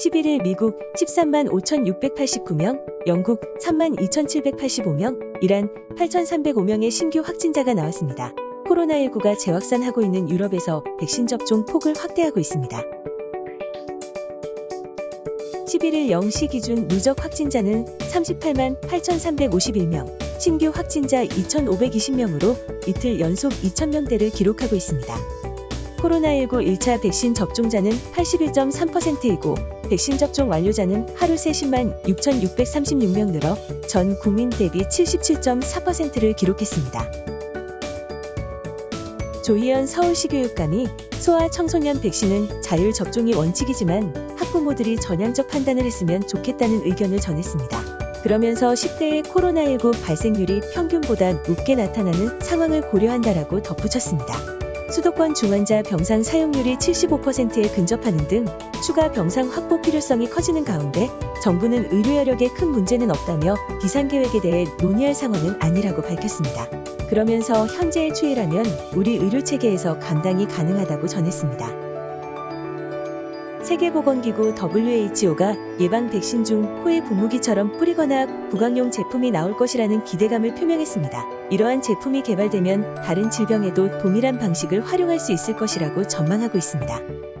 11일 미국 13만 5,689명, 영국 3만 2,785명, 이란 8,305명의 신규 확진자가 나왔습니다. 코로나19가 재확산하고 있는 유럽에서 백신 접종 폭을 확대하고 있습니다. 11일 0시 기준 누적 확진자는 38만 8,351명, 신규 확진자 2,520명으로 이틀 연속 2,000명대를 기록하고 있습니다. 코로나19 1차 백신 접종자는 81.3%이고 백신 접종 완료자는 하루 30만 6,636명 늘어 전 국민 대비 77.4%를 기록했습니다. 조희연 서울시 교육감이 소아 청소년 백신은 자율 접종이 원칙이지만 학부모들이 전향적 판단을 했으면 좋겠다는 의견을 전했습니다. 그러면서 10대의 코로나19 발생률이 평균보다 높게 나타나는 상황을 고려한다라고 덧붙였습니다. 수도권 중환자 병상 사용률이 75%에 근접하는 등 추가 병상 확보 필요성이 커지는 가운데 정부는 의료 여력에 큰 문제는 없다며 비상 계획에 대해 논의할 상황은 아니라고 밝혔습니다. 그러면서 현재의 추이라면 우리 의료 체계에서 감당이 가능하다고 전했습니다. 세계보건기구 WHO가 예방 백신 중 호의 분무기처럼 뿌리거나 부강용 제품이 나올 것이라는 기대감을 표명했습니다. 이러한 제품이 개발되면 다른 질병에도 동일한 방식을 활용할 수 있을 것이라고 전망하고 있습니다.